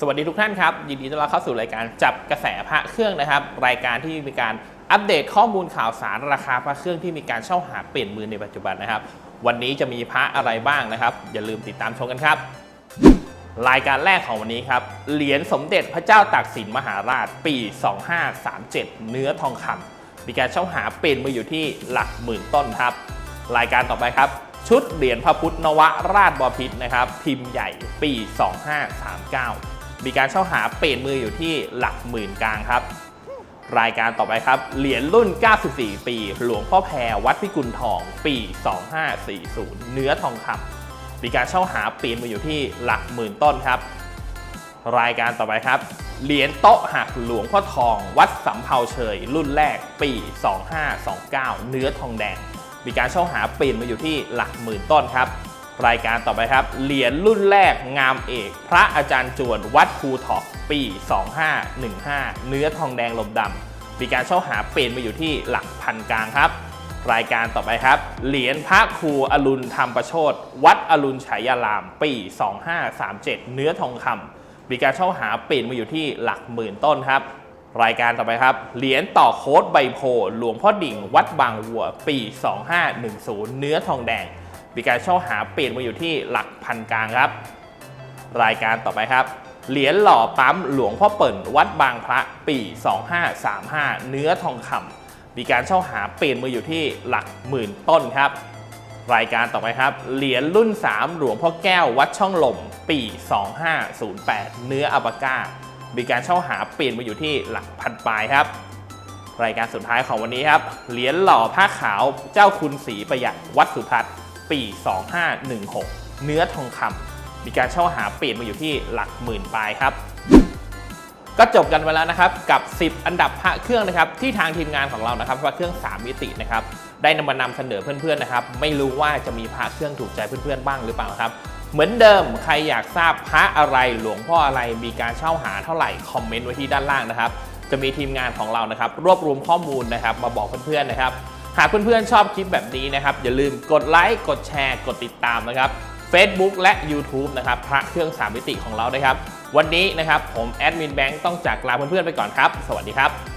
สวัสดีทุกท่านครับ ยินดีต้อนรับเข้าสู่รายการจับกระแสพระเครื่องนะครับ รายการที่มีการ อัปเดตข้อมูลข่าวสารราคาพระเครื่องที่มีการเช่าหาเปลี่ยนมือในปัจจุบันนะครับ วันนี้จะมีพระอะไรบ้างนะครับ อย่าลืมติดตามชมกันครับ รายการแรกของวันนี้ครับ เหรียญสมเด็จพระเจ้าตากสินมหาราชปี 2537 เนื้อทองคำมีการเช่าหาเปลี่ยนมืออยู่ที่หลักหมื่นต้นครับ รายการต่อไปครับ ชุดเหรียญพระพุทธนวราชบพิตรนะครับ พิมพ์ใหญ่ปี 2539 มีการเช่าหาเปลี่ยนมืออยู่ที่หลักหมื่นกลางครับ รายการต่อไปครับ เหรียญรุ่น 94 ปี หลวงพ่อแพรวัดพิกุลทอง ปี 2540 เนื้อทองคำมีการเช่าหาปีนมือยู่ที่หลักหมื่นต้นครับ รายการต่อไปครับ เหรียญโต๊ะหักหลวงพ่อทอง วัดสำเภาเฉย รุ่นแรกปี 2529 เนื้อทองแดง มีการเช่าหาปีนมาอยู่ที่หลักหมื่นต้นครับ รายการต่อไปครับ เหรียญรุ่นแรกงามเอก พระอาจารย์จวนวัดภูทอกปี 2515 เนื้อทองแดงลมดำมีการเช่าหาเปลี่ยนมาอยู่ที่หลักพันกลางครับ รายการต่อไปครับ เหรียญพระครูอรุณธรรมประโชดวัดอรุณฉายาราม ปี 2537 เนื้อทองคำมีการเช่าหาเปลี่ยนมาอยู่ที่หลักหมื่นต้นครับรายการต่อไปครับ เหรียญต่อโค้ดใบโพหลวงพ่อดิ่ง วัดบางวัว ปี 2510 เนื้อทองแดง มีการเช่าหาเปลี่ยนมาอยู่ที่หลักพันกลางครับ รายการต่อไปครับ เหรียญหล่อปั๊มหลวงพ่อเปิ่นวัดบางพระปี 2535 เนื้อทองคำมีการเช่าหาเปลี่ยนมาอยู่ที่หลักหมื่นต้นครับ รายการต่อไปครับ เหรียญรุ่น 3 หลวงพ่อแก้ววัดช่องลมปี 2508 เนื้ออัปปาก้ามีการเช่าหาเปลี่ยนมาอยู่ที่หลักพันปลายครับ รายการสุดท้ายของวันนี้ครับ เหรียญหล่อผ้าขาวเจ้าคุณศรีประหยัดวัดสุทัศน์ ปี 2516 เนื้อทองคำมีการเช่าหาปลี่ยนมาอยู่ที่หลักหมื่นปลายครับ ก็จบกันไปแล้วนะครับกับ 10 อันดับพระเครื่องนะครับที่ทางทีมงานของเรานะครับพระเครื่อง 3 มิตินะครับได้นำมานำเสนอเพื่อนๆนะครับไม่รู้ว่าจะมีพระเครื่องถูกใจเพื่อนๆบ้างหรือเปล่าครับเหมือนเดิมใครอยากทราบพระอะไรหลวงพ่ออะไรมีการเช่าหาเท่าไหร่คอมเมนต์ไว้ที่ด้านล่างนะครับจะมีทีมงานของเรานะครับรวบรวมข้อมูลนะครับมาบอกเพื่อนๆนะครับ หากเพื่อนๆชอบคลิปแบบนี้นะครับ อย่าลืมกดไลค์กดแชร์ กดติดตามนะครับ Facebook และ YouTube นะครับพระเครื่อง3มิติของเรานะครับ วันนี้นะครับผมแอดมินแบงค์ต้องจากลาเพื่อนๆไปก่อนครับ สวัสดีครับ